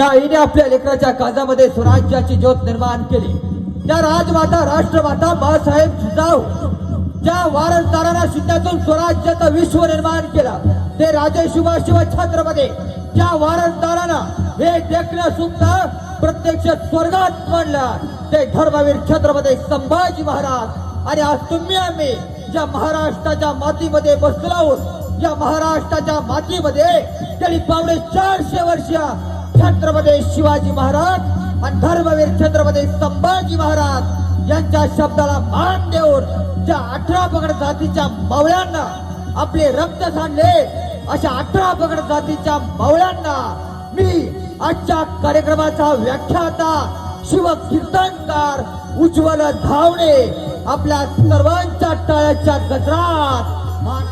सोन्याच्या काजामध्ये स्वराज्याची ज्योत निर्माण केली त्या राजमाता राष्ट्रमाता बाळासाहेब जिजाऊ ज्या वारसदारांना शून्यातून स्वराज्याचं विश्व निर्माण केला ते राजे शिवा शिव छत्रपती. ज्या वारसदारांना हे देखणं सुद्धा प्रत्यक्ष स्वर्गात म्हणलं ते धर्मवीर छत्रपती संभाजी महाराज. आणि आज तुम्ही आम्ही ज्या महाराष्ट्राच्या मातीमध्ये बसलो आहोत या महाराष्ट्राच्या मातीमध्ये गेली पावणे चारशे वर्ष छत्रपती शिवाजी महाराज आणि धर्मवीर छत्रपती संभाजी महाराज यांच्या शब्दाला मान देऊन ज्या अठरा पगड जातीच्या मावळ्यांना आपले रक्त सांडले अशा अठरा पगड जातीच्या मावळ्यांना मी आजच्या कार्यक्रमाचा व्याख्याता शिव कीर्तनकार उज्ज्वल धावणे आपल्या सर्वांच्या टाळ्याच्या गजरात मान